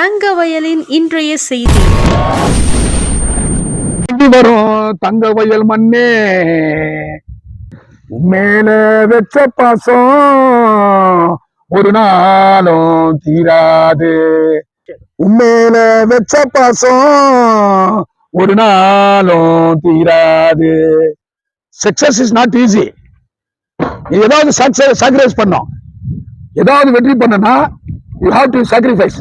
தங்க வயலின் இன்றைய செய்தி. வரும் தங்க வயல் மண்ணே உண்மையில வெச்ச பாசம் ஒரு நாளும் தீராது. உண்மையில வெச்ச பாசம் ஒரு நாளும் தீராது. சக்சஸ் இஸ் நாட் ஈஸி ஏதாவது சாக்ரிஃபைஸ் பண்ணோம் ஏதாவது வெற்றி பண்ணனா you have to sacrifice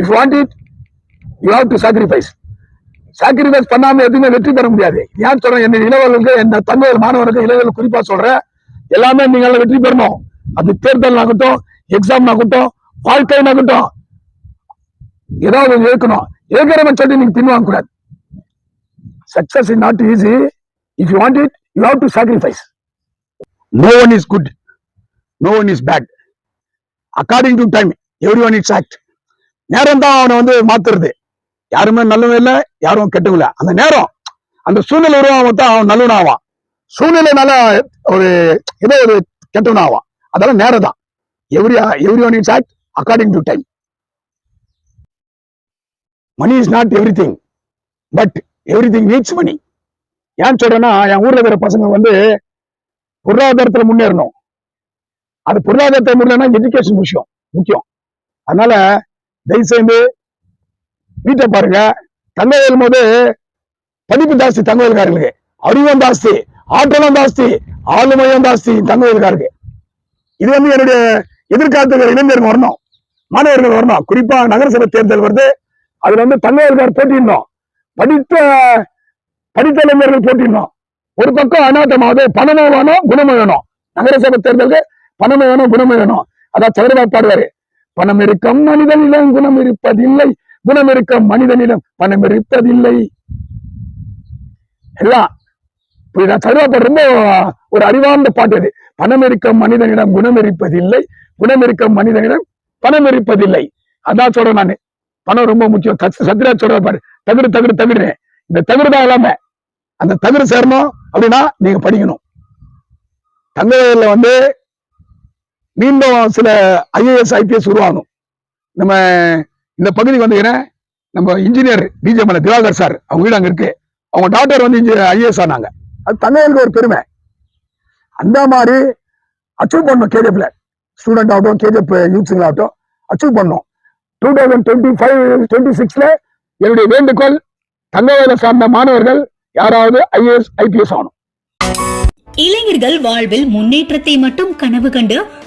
if want it you have to sacrifice sacrifice பண்ணாமல் எதுவுமே வெற்றி பெற முடியாது. ஏன் சொல்றேன்? என் இளவலுக்கு என் தமிழ் மாணவருக்கு இளவல் குறிப்பாக சொல்றேன். எல்லாமே நீங்கள் வெற்றி பெறணும். அது தேர்தல் ஆகட்டும் எக்ஸாம் ஆகட்டும் வாழ்க்கைனாகட்டும் ஏதாவது இருக்கணும் ஏற்கனவே சொல்லி நீங்க பின்வாங்க கூடாது. Success is not easy if you want it you have to sacrifice no one is good no one is bad according to time every one it's act நேரம் தான் அவனை வந்து மாத்துறது. யாருமே நல்லவன் இல்லை யாரும் கெட்டவும் இல்ல. அந்த நேரம் அந்த சூழ்நிலை உருவாகும் தான் அவன் நல்லவன் ஆவான். சூழ்நிலைனால ஒரு ஏதோ ஒரு கெட்டவன் ஆவான். அதெல்லாம் நேரம் தான். Every every one it's act according to time money is not every thing but every thing needs money ஏன் சொல்றேன்னா என் ஊர்ல இருக்கிற பசங்க வந்து பொருளாதாரத்துல முன்னேறணும். அது பொருளாதாரத்தை முன்னேறினா எஜுகேஷன் விஷயம் முக்கியம். அதனால தயவு செய்து வீட்டை பாருங்க. தங்கவேல் போது படிப்பு ஜாஸ்தி தங்கவேல்காரங்களுக்கு அறிவும் ஜாஸ்தி ஆற்றலும் ஜாஸ்தி ஆளுமையும் ஜாஸ்தி தங்கவேல்காருக்கு இது வந்து என்னுடைய எதிர்காலத்துக்கு இளைஞர்கள் வரணும் மாணவர்கள் வரணும். குறிப்பா நகரசபை தேர்தல் வருது. அதுல வந்து தங்கவேல்கார் போட்டிடணும் படித்த படித்த இளைஞர்கள் போட்டிடணும் ஒரு பக்கம் அநாட்டமாவது பணமும் வேணும் குணமும் வேணும். நகரசபை தேர்தலுக்கு பணமும் வேணும் குணமும் வேணும். அதான் சதுரபா பாடுவாரு. பணம் இருக்கும் மனிதனிடம் குணம் இருப்பதில்லை குணம் இருக்கும் மனிதனிடம் பணம் இருப்பதில்லை எல்லாம் புரியுதா ரொம்ப ஒரு அறிவார்ந்த பாட்டு அது பணம் இருக்க மனிதனிடம் குணம் இருப்பதில்லை குணம் இருக்கும் மனிதனிடம் பணம் இருப்பதில்லை அதான் சொல்றேன் நானு. பணம் ரொம்ப முக்கியம். சத்ரா சத்யராஜ் சொல்ற பாரு. தகுடு தகுடு தகுடு இந்த தகுடு தான் எல்லாமே அந்த தகுடு சேரணும் அப்படின்னா நீங்க படிக்கணும். தங்கவேல வந்து மீண்டும் சில ஐஏஎஸ் ஐபிஎஸ் உருவாகணும் நம்ம இந்த பகுதிக்கு வந்தீங்கன்னா நம்ம இன்ஜினியர் டிஜே மலை திவாகர் சார் அவங்க வீடு அங்க இருக்கு. அவங்க டாக்டர் வந்து ஐஏஎஸ் ஆனாங்க. அது தமிழுக்கு ஒரு பெருமை. அந்த மாதிரி அச்சீவ் பண்ணோம் கேஜிஎஃப்ல ஸ்டூடெண்ட் ஆகட்டும் கேஜிஎஃப் யூத்ஸுங்களாகட்டும் அச்சீவ் பண்ணோம் two thousand twenty five twenty சிக்ஸ்ல என்னுடைய வேண்டுகோள் தங்கவேலை சார்ந்த மாணவர்கள் யாராவது ஐஏஎஸ் ஐபிஎஸ் ஆகணும். இளைஞர்கள் வாழ்வில் முன்னேற்றத்தை மட்டும் கனவு கண்டு